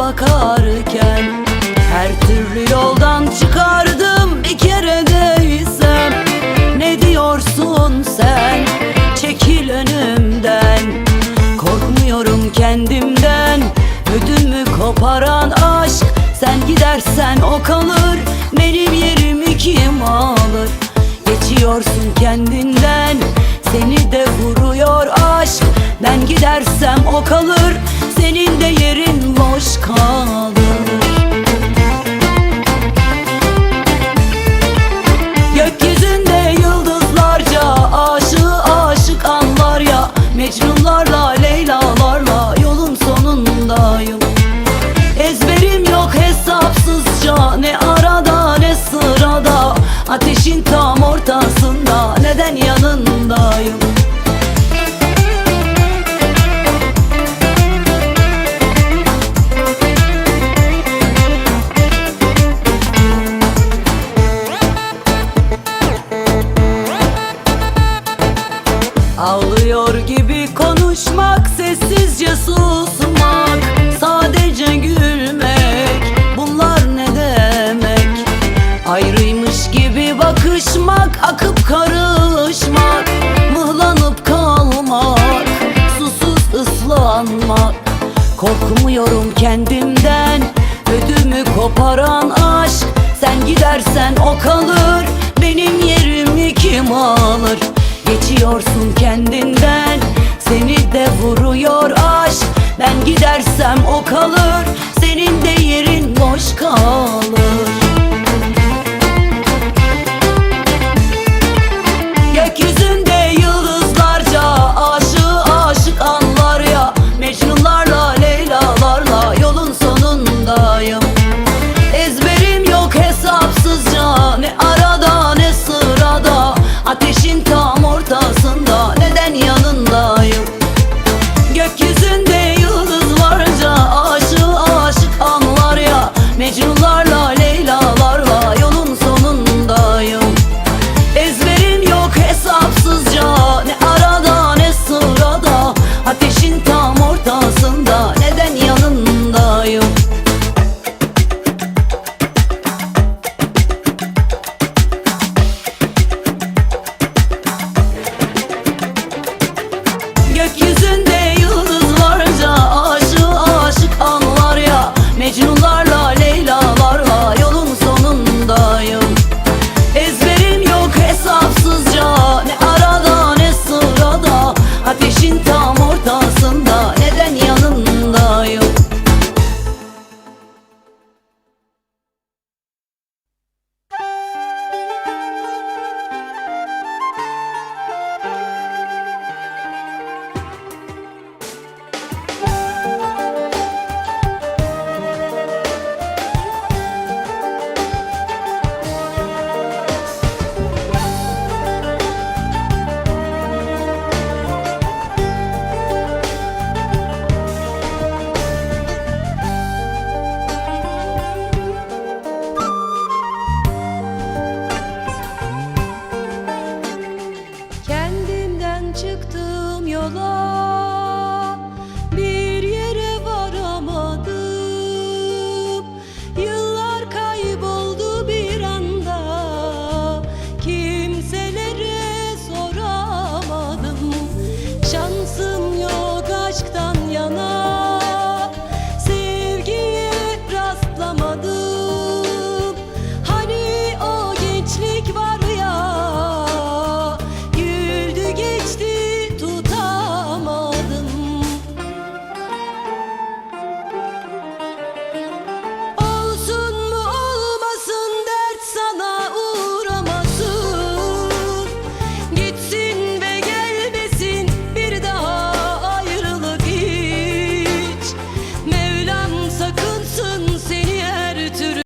bakarken Her türlü yoldan çıkardım bir kere değsem. Ne diyorsun sen? Çekil önümden. Korkmuyorum kendimden. Ödümü koparan aşk. Sen gidersen o kalır. Benim yerimi kim alır? Geçiyorsun kendinden. Seni de vuruyor aşk. Ben gidersem o kalır. Senin de konuşmak Sessizce susmak Sadece gülmek Bunlar ne demek? Ayrıymış gibi bakışmak Akıp karışmak Mıhlanıp kalmak Susuz ıslanmak. Korkmuyorum kendimden Ödümü koparan aşk. Sen gidersen o kalır Benim yerimi kim alır? Geçiyorsun kendinden seni de vuruyor aşk. Ben gidersem o kalır. Senin de yerin boş